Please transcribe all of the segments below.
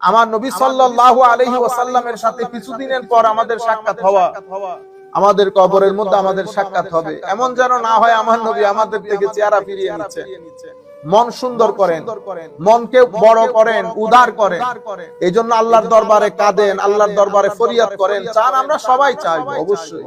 আমার নবী সাল্লাল্লাহু আলাইহি ওয়াসাল্লামের সাথে কিছুদিনের পর আমাদের সাক্ষাৎ হওয়া আমাদের কবরের মধ্যে আমাদের সাক্ষাৎ হবে। এমন যেন না হয় আমার নবী আমাদের থেকে চেহারা ফিরিয়ে নিচ্ছে। মন সুন্দর করেন। মনকে বড় করেন উদার করেন। এই জন্য আল্লাহর দরবারে কাঁদেন আল্লাহর দরবারে ফরিয়াদ করেন। চান আমরা সবাই চাই অবশ্যই।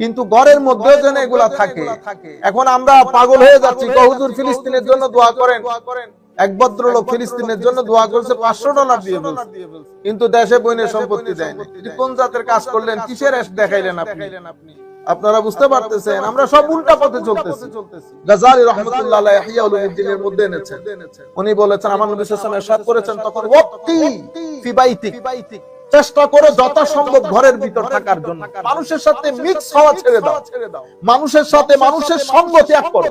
কিন্তু ঘরের মধ্যেও যেন এগুলা থাকে। এখন আমরা পাগল হয়ে যাচ্ছি কহুদুর ফিলিস্তিনের জন্য দোয়া করেন। এক ভদ্রলোক ফিলিস্তিনের জন্য দোয়া করেছে পাঁচশো ডলার দিয়ে বলছে। কিন্তু দেশে বইনের সম্পত্তি দেয়নি। কোন জাতের কাজ করলেন? কিসের দেখাইলেন আপনি? আপনারা বুঝতে পারতেছেন আমরা সব উল্টা পথে চলতেছি। গাজালি রহমতুল্লাহ আলাইহি ইহয়া উলুমিদ্দিনের মধ্যে এনেছেন। উনি বলেছেন আমার নবী সাল্লাল্লাহু আলাইহি ওয়াসাল্লাম করেছেন তখন ওয়াক্তি ফি বাইতিক। চেষ্টা করো যথাসম্ভব ঘরের ভিতর থাকার জন্য। মানুষের সাথে মিক্স হওয়া ছেড়ে দাও। মানুষের সাথে মানুষের সঙ্গ ত্যাগ করো।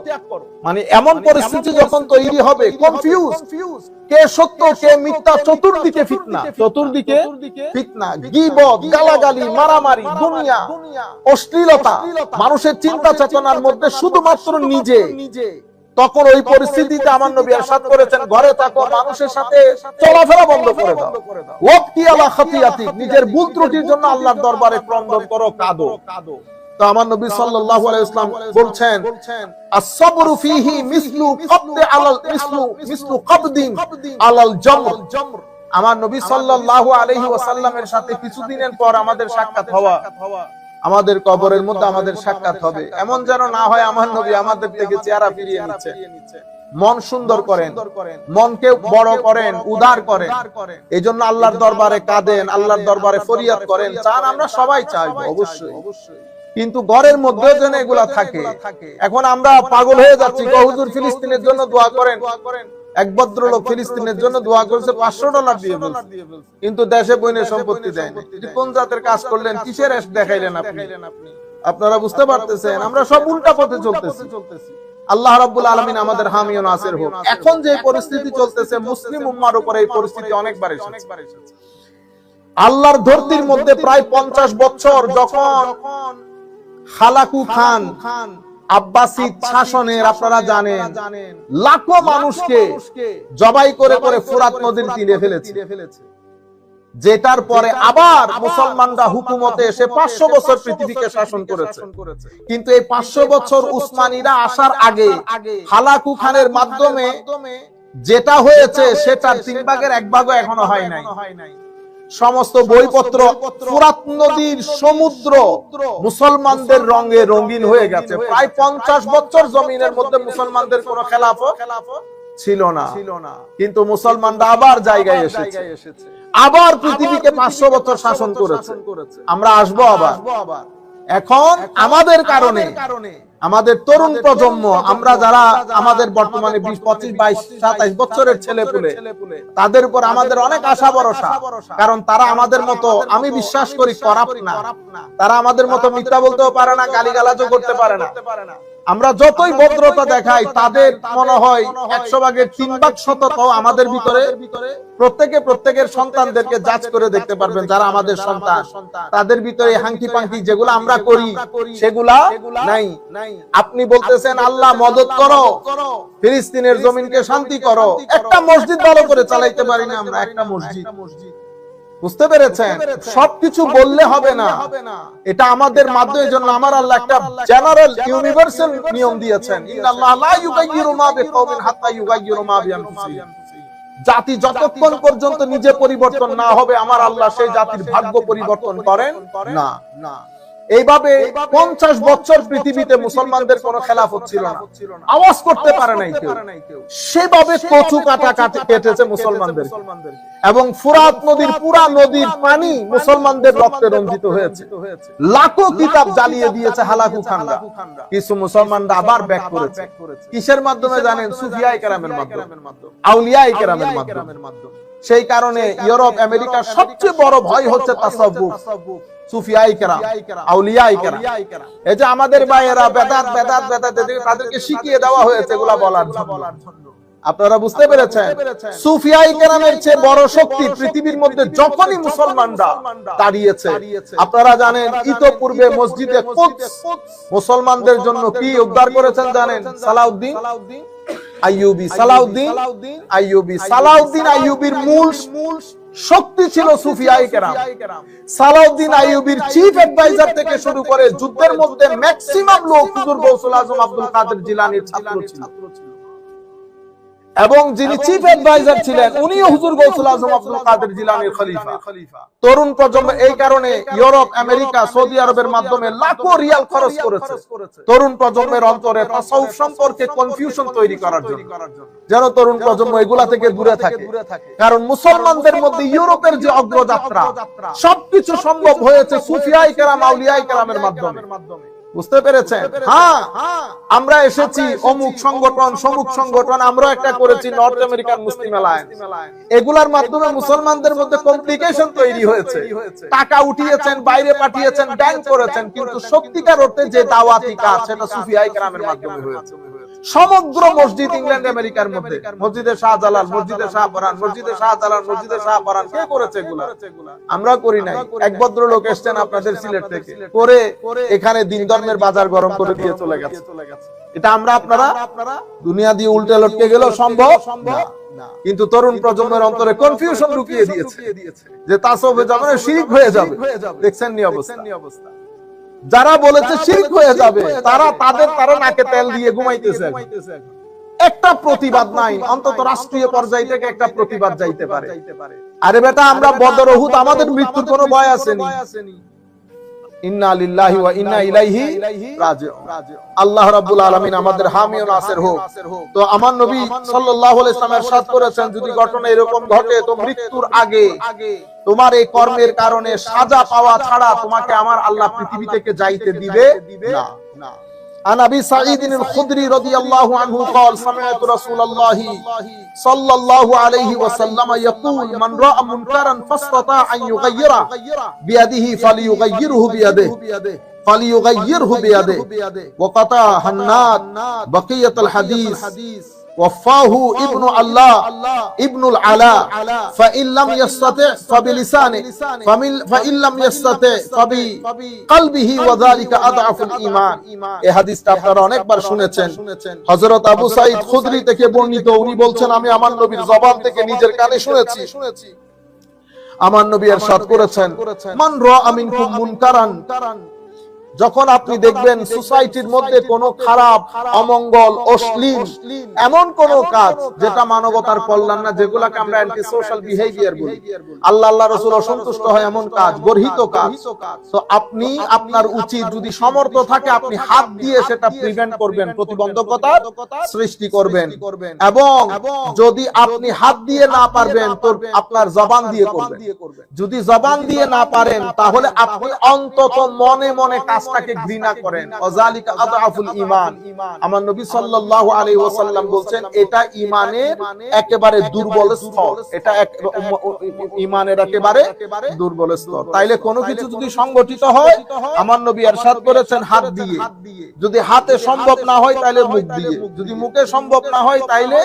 মানে এমন পরিস্থিতি যখন তৈরি হবে কনফিউজ কে সত্য কে মিথ্যা চতুর্দিকে ফিতনা। চতুর্দিকে ফিতনা গীবত গালাগালি মারামারি দুনিয়া অশ্লীলতা। মানুষের চিন্তা চেতনার মধ্যে শুধুমাত্র নিজে। তখন ওই পরিস্থিতিতে আমার নবী আরশাদ করেছেন, ঘরে থাকো, মানুষের সাথে চলাফেরা বন্ধ করে দাও। ওয়াক্তি নিজের ভুল ত্রুটির জন্য আল্লাহর দরবারে ক্রন্দন করো, কাঁদো। তো আমার নবী আলাইহি ওয়াসাল্লামের সাথে কিছুদিনের পর আমাদের সাক্ষাৎ হওয়া। আমাদের কবরের মধ্যে আমাদের সাক্ষাৎ হবে। এমন যেন না হয় আমার নবী আমাদের থেকে চেহারা ফিরিয়ে নিচ্ছে। মন সুন্দর করেন। মনকে বড় করেন, উদার করেন। এই জন্য আল্লাহর দরবারে কাঁদেন, আল্লাহর দরবারে ফরিয়াদ করেন। চান আমরা সবাই চাই অবশ্যই। কিন্তু ঘরের মধ্যেও যেন এগুলা থাকে। এখন আমরা পাগল হয়ে যাচ্ছি। হুজুর ফিলিস্তিনের জন্য দোয়া করেন? এক ভদ্রলোক ফিলিস্তিনের জন্য দোয়া করেছে, পাঁচশো ডলার দিয়ে বলছে। কিন্তু দেশে বইনের সম্পত্তি দেয়নি। কোন জাতের কাজ করলেন? কিসের দেখাইলেন আপনি? আপনারা বুঝতে পারতেছেন, আমরা সব উল্টা পথে চলতেছি। আল্লাহ রাব্বুল আলামিন আমাদের হামি ও নাসির হোক। এখন যে পরিস্থিতি চলতেছে, মুসলিম উম্মার উপরে এই পরিস্থিতি অনেকবার এসেছে। আল্লাহর ধরতির মধ্যে প্রায় পঞ্চাশ বছর যখন খালাকু খান আব্বাসিদ শাসনের আপনারা জানেন। লাখো মানুষকে জবাই করে করে ফুরাত নদীর তীরে ফেলেছে। যেটার পরে আবার মুসলমানরা হুকুমতে এসে পাঁচশো বছর পৃথিবীকে শাসন করেছে। কিন্তু এই পাঁচশো বছর উসমানীরা আসার আগে হালাকু খানের মাধ্যমে যেটা হয়েছে সেটার তিন ভাগের এক ভাগও এখনও হয় নাই। সমস্ত বইপত্র ফুরাত নদীর সমুদ্র মুসলমানদের রঙে রঙিন হয়ে গেছে। প্রায় পঞ্চাশ বছর জমিনের মধ্যে মুসলমানদের কোন খেলাফ ছিল না। কিন্তু মুসলমানরা আবার জায়গায় এসেছে। আবার পৃথিবীকে পাঁচশো বছর শাসন করেছে। আমরা আসব আবার। এখন আমাদের কারণে। আমাদের তরুণ প্রজন্ম আমরা যারা আমাদের বর্তমানে বিশ পঁচিশ বাইশ সাতাইশ বছরের ছেলে পুলে তাদের উপর আমাদের অনেক আশা ভরসা কারণ তারা আমাদের মতো আমি বিশ্বাস করি করাপ না। তারা আমাদের মতো মিথ্যা বলতেও পারে না গালিগালাজও করতে পারে না। আমরা যতই ভদ্রতা দেখাই তাদের মনে হয় একশো ভাগের তিন ভাগ শতত আমাদের ভিতরে প্রত্যেকে প্রত্যেকের সন্তানদেরকে যাচ করে দেখতে পারবেন যারা আমাদের সন্তান। তাদের ভিতরে হাঙ্কি পাঙ্কি যেগুলো আমরা করি সেগুলা নাই আপনি বলতেছেন আল্লাহ মদত করো। ফিলিস্তিনের জমিনকে শান্তি করো। একটা মসজিদ ভালো করে চালাইতে পারি না আমরা একটা মসজিদ। বুঝতে পেরেছেন? সবকিছু বললে হবে না। এটা আমাদের মাধ্যমে জন্য আমার আল্লাহ একটা জেনারেল ইউনিভার্সাল নিয়ম দিয়েছেন। ইন্নাল্লাহ লা ইউগাইয়িরু মা বিকওমিন হাত্তা ইউগাইয়িরু মা বিআনফুসিহিম জাতি যতক্ষণ পর্যন্ত নিজে পরিবর্তন না হবে আমার আল্লাহ সেই জাতির ভাগ্য পরিবর্তন করেন না। না। এইভাবে পঞ্চাশ বছর পৃথিবীতে মুসলমানদের কোন খেলাফ ছিল না। আওয়াজ করতে পারে নাই কেউ। সেভাবে কচু কাটা কাটে কেটেছে মুসলমানদের। এবং ফুরাত নদীর পুরা নদীর পানি মুসলমানদের রক্তে রঞ্জিত হয়েছে। লাখো কিতাব জ্বালিয়ে দিয়েছে হালাকু খানরা। কিছু মুসলমানরা আবার ব্যাক করেছে। কিসের মাধ্যমে জানেন? সুফিয়াই কেরামের মাধ্যমে। আউলিয়াই কেরামের মাধ্যমে। সেই কারণে ইউরোপ আমেরিকার সবচেয়ে বড় ভয় হচ্ছে তাসাব্বুফ সুফিয়াই কেরাম এই যে আমাদের ভাইয়েরা বেদাত বেদাত বেদাত তাদেরকে শিখিয়ে দেওয়া হয়েছে এগুলা বলার জন্য। আপনারা বুঝতে পেরেছেন? সুফিয়াই কেরামের চেয়ে বড় শক্তি পৃথিবীর মধ্যে যখনই মুসলমানরা দাঁড়িয়েছে আপনারা জানেন ইতোপূর্বে মসজিদে মুসলমানদের জন্য কি উদ্ধার করেছেন জানেন? সালাউদ্দিন? আইয়ুবি। সালাউদ্দিন? আইয়ুবি। সালাউদ্দিন আইয়ুবির মূল শক্তি ছিল সুফিয়া কেরাম সালাউদ্দিন আইবির চিফ অ্যাডভাইজার থেকে শুরু করে যুদ্ধের মধ্যে ম্যাক্সিমাম লোক হুজুর গৌসুল আজম আব্দুল কাদের জিলানির ছাত্র ছিল। এবং যিনি চিফ অ্যাডভাইজার ছিলেন উনিও হুজুর গৌসুল আজম আব্দুল কাদের জিলানির খলিফা। তরুণ প্রজন্ম এই কারণে ইউরোপ আমেরিকা সৌদি আরবের মাধ্যমে লাখো রিয়াল খরচ করেছে। তরুণ প্রজন্মের অন্তরে তাসাউফ সম্পর্কে কনফিউশন তৈরি করার জন্য। যেন তরুণ প্রজন্ম এগুলা থেকে দূরে থাকে কারণ মুসলমানদের মধ্যে ইউরোপের যে অগ্রযাত্রা সবকিছু সম্ভব হয়েছে সুফিয়াই কেরাম আউলিয়াই কেরামের মাধ্যমে। বুঝতে পেরেছেন? হ্যাঁ। আমরা এসেছি অমুক সংগঠন সমুক সংগঠন আমরা একটা করেছি নর্থ আমেরিকান মুসলিম অ্যালায়েন্স এগুলার মাধ্যমে মুসলমানদের মধ্যে কমপ্লিকেশন তৈরি হয়েছে। টাকা উঠিয়েছেন বাইরে পাঠিয়েছেন ব্যাংক করেছেন কিন্তু সত্যিকার অর্থে যে দাওয়াতি কাজ সেটা সুফিয়াই গ্রামের মাধ্যমে হয়েছে। সমগ্র মসজিদ ইংল্যান্ড আমেরিকার মধ্যে। মসজিদে শাহজালাল মসজিদে শাহপরান মসজিদে শাহজালাল মসজিদে শাহপরান কে করেছে এগুলা? আমরা করি নাই। এক ভদ্র লোক এসছেন আপনাদের সিলেট থেকে করে এখানে দিন ধর্মের বাজার গরম করে দিয়ে চলে গেছে। এটা আমরা আপনারা দুনিয়া দিয়ে উল্টে লটকে গেল সম্ভব? না। কিন্তু তরুণ প্রজন্মের অন্তরে কনফিউশন ঢুকিয়ে দিয়েছে। যে তাসবে যাবে। না শিরিক হয়ে যাবে। দেখছেন নি অবস্থা। যারা বলেছে শিরিক হয়ে যাবে তারা তাদের তারা নাকে তেল দিয়ে ঘুমাইতেছে এখন। একটা প্রতিবাদ নাই অন্তত রাষ্ট্রীয় পর্যায় থেকে একটা প্রতিবাদ যাইতে পারে আরে বেটা আমরা বদর উহুদ আমাদের মৃত্যুর কোনো ভয় আসেনি ইন্না লিল্লাহি ওয়া ইন্না ইলাইহি রাজিউন আল্লাহ রাব্বুল আলামিন আমাদের হামি ও নাসির হোক তো আমার নবী সাল্লাল্লাহু আলাইহি ওয়াসাল্লাম ارشاد করেছেন যদি ঘটনা এরকম ঘটে তো মৃত্যুর আগে তোমার এই কর্মের কারণে সাজা পাওয়া ছাড়া তোমাকে আমার আল্লাহ পৃথিবী থেকে যাইতে দিবে না عن ابي سعيد الخدري رضي الله عنه قال سمعت رسول الله صلى الله عليه وسلم يقول من راى منكرا فاستطاع ان يغيره بيده فليغيره بيده فليغيره بيده وقطع حناد بقيه الحديث এই হাদিসটা আপনারা অনেকবার শুনেছেন। হযরত আবু সাঈদ খুদরি থেকে বর্ণিত উনি বলছেন আমি আমার নবীর জবান থেকে নিজের কানে শুনেছি। আমার নবী এরশাদ করেছেন। মান রা আমিনকুম মুনকারান। যখন আপনি দেখবেন সোসাইটির মধ্যে কোনো খারাপ অমঙ্গল অশ্লীল এমন কোন কাজ যেটা মানবতার কল্যাণ না যেগুলাকে আমরা অ্যান্টি সোশ্যাল বিহেভিয়ার বলি। আল্লাহ আল্লাহ রসুল অসন্তুষ্ট হয় এমন কাজ গর্হিত কাজ তো আপনি আপনার উচিত যদি সমর্থ থাকে আপনি হাত দিয়ে সেটা প্রিভেন্ট করবেন প্রতিবন্ধকতা সৃষ্টি করবেন। এবং যদি আপনি হাত দিয়ে না পারবেন তো আপনার জবান দিয়ে করবেন। যদি জবান দিয়ে না পারেন তাহলে আপনি অন্তত মনে মনে কাজটাকে ঘৃণা করেন অজালিকা আদাফুল ঈমান আমার নবী সাল্লাল্লাহু আলাইহি ওয়াসাল্লাম বলছেন এটা ঈমানের একেবারে দুর্বল স্তর এটা এক ঈমানের একেবারে দুর্বল স্তর তাইলে কোনো কিছু যদি সংগঠিত হয় আমার নবী ارشاد করেছেন হাত দিয়ে যদি হাতে সম্ভব না হয় তাইলে মুখ দিয়ে যদি মুখে সম্ভব না হয় তাইলে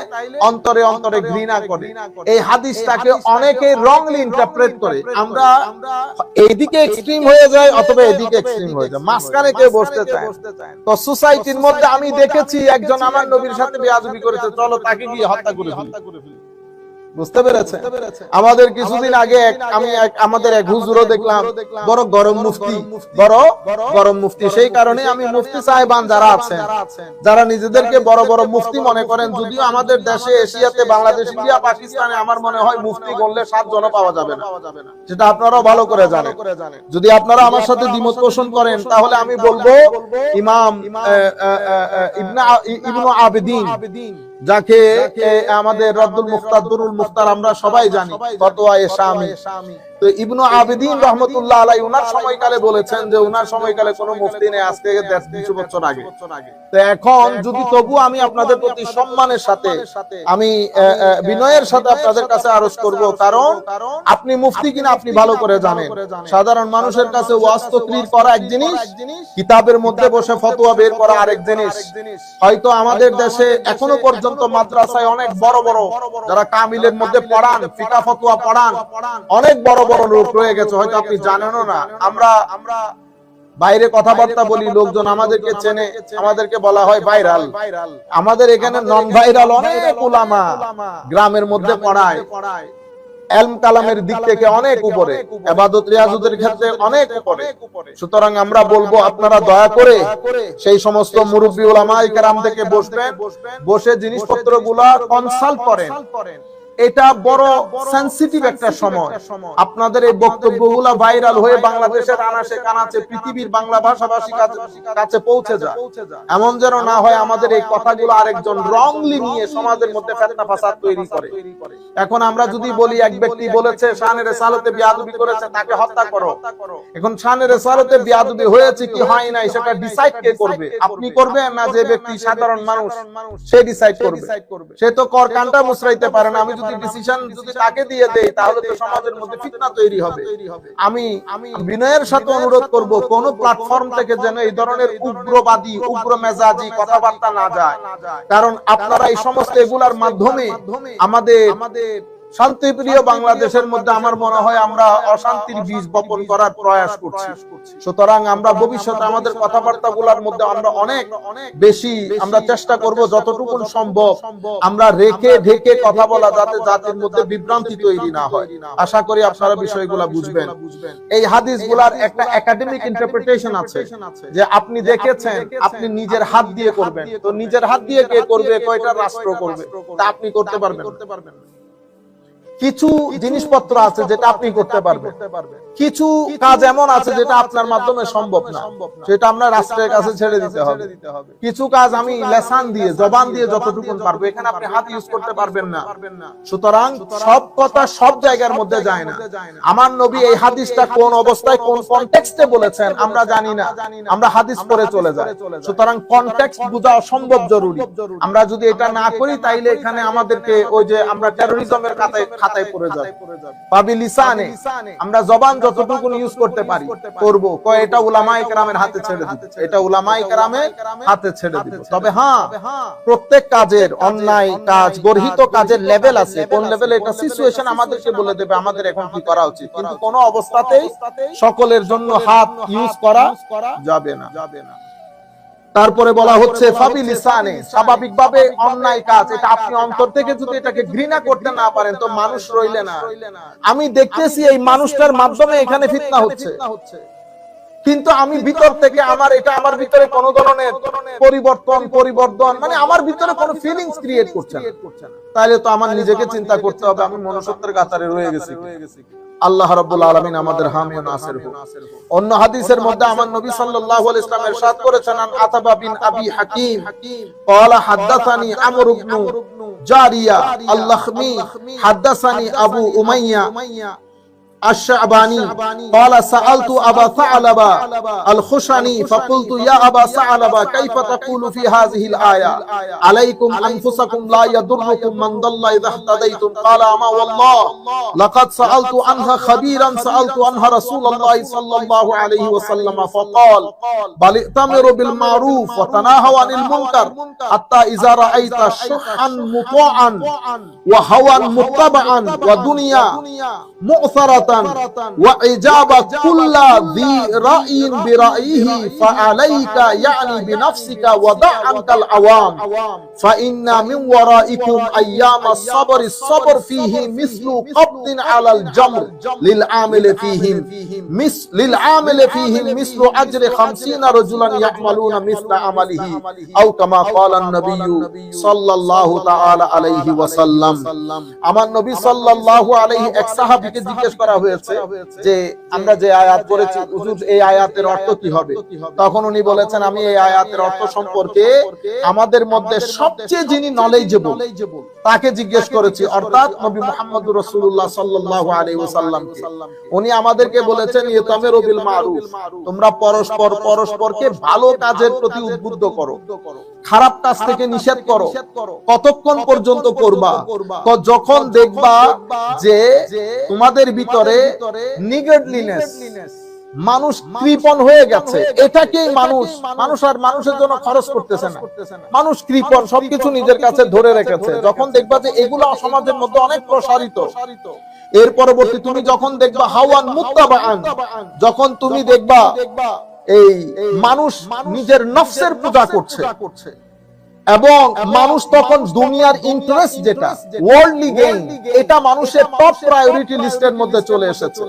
অন্তরে অন্তরে ঘৃণা করে এই হাদিসটাকে অনেকে রংলি ইন্টারপ্রেট করে আমরা এইদিকে এক্সট্রিম হয়ে যায় অথবা এদিকে এক্সট্রিম হয়ে যায় মাঝখানে কেউ বসতে চায়। তো সোসাইটির মধ্যে আমি দেখেছি একজন আমার নবীর সাথে বেয়াদবি করেছে। চলো তাকে গিয়ে হত্যা করে ফেলি। বুঝতে পেরেছে আমাদের কিছুদিন আগে আমি আমাদের এক হুজুরও দেখলাম, বড় গরম মুফতি। বড় গরম মুফতি। সেই কারণে আমি মুফতি সাহেবান যারা আছেন, যারা নিজেদেরকে বড় বড় মুফতি মনে করেন, যদিও আমাদের দেশে এশিয়াতে বাংলাদেশ, ইন্ডিয়া, পাকিস্তানে আমার মনে হয় মুফতি গড়লে সাত জন পাওয়া যাবে না। সেটা আপনারাও ভালো করে জানেন। যদি আপনারা আমার সাথে দ্বিমত পোষণ করেন, তাহলে আমি বলব, ইমাম ইবনে ইবনু আবেদিন যাকে আমাদের রব্দুল মুখতার দুরুল মুখতার আমরা সবাই জানি ফতোয়া এ শামি তো ইবনু আবেদিন রহমতুল্লাহ আলাই উনার সময়কালে বলেছেন যে উনার সময়কালে কোনো মুফতি নেই আজ থেকে দেড় দুশো বছর আগে। তো এখন যদি তবু আমি আপনাদের প্রতি সম্মানের সাথে আমি বিনয়ের সাথে আপনাদের কাছে আরজ করব। কারণ আপনি মুফতি কিনা আপনি ভালো করে জানেন। সাধারণ মানুষের কাছে ওয়াস্তক্রির করা এক জিনিস কিতাবের মধ্যে বসে ফতোয়া বের করা আরেক জিনিস। হয়তো আমাদের দেশে এখনও পর্যন্ত মাদ্রাসায় অনেক বড় বড় যারা কামিলের মধ্যে পড়ান ফিকা ফতোয়া পড়ান অনেক বড় লোক রয়ে গেছে হয়তো আপনি জানেনও না। আমরা আমরা বাইরে কথাবার্তা বলি লোকজন আমাদেরকে চেনে আমাদেরকে বলা হয় ভাইরাল। আমাদের এখানে নন ভাইরাল অনেক উলামা গ্রামের মধ্যে পড়ায়। এলম কালামের দিক থেকে অনেক উপরে। এবাদত রিয়াজতের ক্ষেত্রে অনেক উপরে। সুতরাং আমরা বলব আপনারা দয়া করে সেই সমস্ত মুরব্বী ওলামাই কেরাম থেকে বসবেন। বসে জিনিসপত্রগুলা কনসাল্ট করেন। এটা বড় সেন্সিটিভ একটা সময়। আপনাদের এই বক্তব্যগুলা ভাইরাল হয়ে বাংলাদেশের আনাসে কানাচে পৃথিবীর বাংলা ভাষাভাষী কাছে পৌঁছে যায়। এমন যেন না হয় আমাদের এই কথাগুলো আরেকজন রংলি নিয়ে সমাজের মধ্যে ফেতনা ফাসাদ তৈরি করে। এখন আমরা যদি বলি এক ব্যক্তি বলেছে শানের সালতে বিয়াদবি করেছে তাকে হত্যা করো। এখন শানের সালতে বিয়াদবি হয়েছে কি হয় নাই সেটা ডিসাইড কে করবে? আপনি করবেন না যে ব্যক্তি সাধারণ মানুষ। সে ডিসাইড করবে। সে তো কর কানটা মুসরাইতে পারে না আমি যদি ডিসিশন যদি তাকে দিয়ে দেই তাহলে তো সমাজের মধ্যে ফিতনা তৈরি হবে। আমি আমি বিনয়ের সাথে অনুরোধ করব কোন প্ল্যাটফর্ম থেকে যেন এই ধরনের উগ্রবাদী উগ্র মেজাজি কথাবার্তা না যায়। কারণ আপনারা এই সমস্ত এগুলার মাধ্যমে আমাদের আমাদের শান্তিপ্রিয় বাংলাদেশের মধ্যে আমার মনে হয় আমরা অশান্তির বীজ বপন করার প্রয়াস করছি। সুতরাং আমরা ভবিষ্যতে আমাদের কথাবার্তা গুলার মধ্যে আমরা অনেক বেশি আমরা চেষ্টা করব যতটুকু সম্ভব। আমরা রেখে ঢেকে কথা বলা যাতে জাতির মধ্যে বিভ্রান্তি তৈরি না হয়। আশা করি আপনারা বিষয়গুলা বুঝবেন। এই হাদিসগুলার একটা একাডেমিক ইন্টারপ্রিটেশন আছে যে আপনি দেখেছেন আপনি নিজের হাত দিয়ে করবেন। তো নিজের হাত দিয়ে কে করবে কয়টা রাষ্ট্র করবে? তা আপনি করতে পারবেন করতে পারবেন কিছু জিনিসপত্র আছে যেটা আপনি করতে পারবেন। কিছু কাজ এমন আছে যেটা আপনার মাধ্যমে সম্ভব না। সেটা আমরা রাষ্ট্রের কাছে ছেড়ে দিতে হবে। কিছু কাজ আমি লেসান দিয়ে জবান দিয়ে যতটুকু পারব এখানে আপনি হাত ইউজ করতে পারবেন না। সুতরাং সব কথা সব জায়গার মধ্যে যায় না। আমার নবী এই হাদিসটা কোন অবস্থায় কোন কনটেক্সটে বলেছেন? আমরা জানি না। আমরা হাদিস পড়ে চলে যাই সুতরাং কনটেক্সট বোঝা অসম্ভব জরুরি। আমরা যদি এটা না করি তাইলে এখানে আমাদেরকে ওই যে আমরা টেরোরিজমের খাতায় খাতায় পড়ে যাবে। পাবি লিসানে। আমরা জবান যতটুকু ইউজ করতে পারি করব। কয় এটা উলামায়ে কেরামের হাতে ছেড়ে দিব। এটা উলামায়ে কেরামের হাতে ছেড়ে দিব। তবে হ্যাঁ প্রত্যেক কাজের অন্যায় কাজ গর্হিত কাজের লেভেল আছে। কোন লেভেলে এটা সিচুয়েশন আমাদেরকে বলে দেবে আমাদের এখন কি করা উচিত? কিন্তু কোনো অবস্থাতেই সকলের জন্য হাত ইউজ করা যাবে না। যাবে না। তারপরে বলা হচ্ছে স্বাভাবিকভাবে অন্যায় কাজ। এটা আপনি অন্তর থেকে যদি এটাকে ঘৃণা করতে না পারেন, তো মানুষ রইলে না। আমি দেখতেছি এই মানুষটার মাধ্যমে এখানে ফিতনা হচ্ছে। কিন্তু আমি ভিতর থেকে আমার, এটা আমার ভিতরে কোন ধরনের পরিবর্তন পরিবর্তন মানে আমার ভিতরে কোন ফিলিংস ক্রিয়েট করছে না। তাহলে তো আমার নিজেকে চিন্তা করতে হবে, আমি মনুষ্যত্বের কাতারে রয়ে গেছি আল্লাহ রাব্বুল আলামিন আমাদের হামি ও নাসির হোক। অন্য হাদিসের মধ্যে আমার নবী সাল্লাল্লাহু আলাইহি সাল্লাম ইরশাদ করেছেন, আন আতাবা বিন আবি হাকিম, ক্বালা হাদাসানি আমর ইবনে জারিয়া আল্লাহমি হাদাসানি আবু উমাইয়া الشعباني. قال سألت أبا ثعلبة الخشني فقلت يا أبا ثعلبة كيف تقول في هذه الآية؟ عليكم أنفسكم لا يضركم من ضل إذا اهتديتم. قال أما والله لقد سألت عنها خبيرا سألت عنها رسول الله صلى الله عليه وسلم فقال بل ائتمروا بالمعروف وتناهوا عن المنكر حتى إذا رأيت شحا مطاعا وهوى متبعا ودنيا مؤثرة মুবারাতান ওয়া ইজাবা কুল্লা যি রাইন বিরাইহি ফাআলাইকা ইয়ানি বিনাফসিকা ওয়া দা আনকাল আওয়াম। ফা ইন্না মিন ওয়ারাইকুম আইয়ামা সাবর সাবর ফিহি মিসলু কবদিন আলাল জামর লিল আমিলি ফিহিম। মিস লিল আমিলি ফিহিম মিসলু আজরি 50 রাজুলান ইয়ামালুনা মিসলা আমালিহি আও কামা ক্বালা আন-নবী সাল্লাল্লাহু তাআলা আলাইহি ওয়াসাল্লাম। আমার নবী সাল্লাল্লাহু আলাইহি এক সাহাবীকে জিজ্ঞেস করা হয়েছে যে আমরা যে আয়াত পড়েছি হুজুর, এই আয়াতের অর্থ কি হবে? তখন উনি বলেছেন, আমি এই আয়াতের অর্থ সম্পর্কে আমাদের মধ্যে সবচেয়ে যিনি নলেজেবল তাকে জিজ্ঞেস করেছি, অর্থাৎ নবী মুহাম্মদ রাসূলুল্লাহ সাল্লাল্লাহু আলাইহি ওয়াসাল্লামকে। উনি আমাদেরকে বলেছেন ইতামিরু বিল মারুফ, তোমরা পরস্পর পরস্পরকে ভালো কাজের প্রতি উদ্বুদ্ধ করো, খারাপ কাজ থেকে নিষেধ করো, কতক্ষণ পর্যন্ত করবা? যখন দেখবা যে তোমাদের ভিতরে নিগেডলিনেস মানুষ কৃপণ হয়ে গেছে। এটাকেই মানুষ মানুষ আর মানুষের জন্য খরচ করতেছে না। মানুষ কৃপণ সবকিছু নিজের কাছে ধরে রেখেছে। যখন দেখবা যে এগুলো সমাজের মধ্যে অনেক প্রসারিত। এর পরবর্তী তুমি যখন দেখবা হাওয়ান মুত্তাবাআন যখন তুমি দেখবা এই মানুষ নিজের নফসের পূজা করছে। এবং মানুষ তখন দুনিয়ার ইন্টারেস্ট যেটা ওয়ার্ল্ডলি গেইন এটা মানুষের টপ প্রায়োরিটি লিস্টের মধ্যে চলে এসেছে।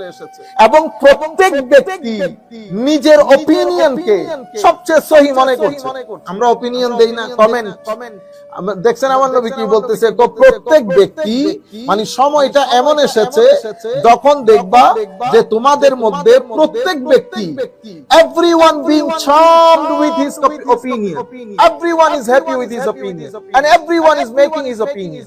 এবং প্রত্যেক ব্যক্তি নিজের ওপিনিয়নকে সবচেয়ে সহি মনে করছে। আমরা ওপিনিয়ন দেই না কমেন্ট দেখছেন আমার নবী কি বলতেছে তো প্রত্যেক ব্যক্তি মানে সময়টা এমন এসেছে যখন দেখবা যে তোমাদের মধ্যে প্রত্যেক ব্যক্তি everyone being charmed with his opinion everyone is happy with his opinion. and everyone is making his opinion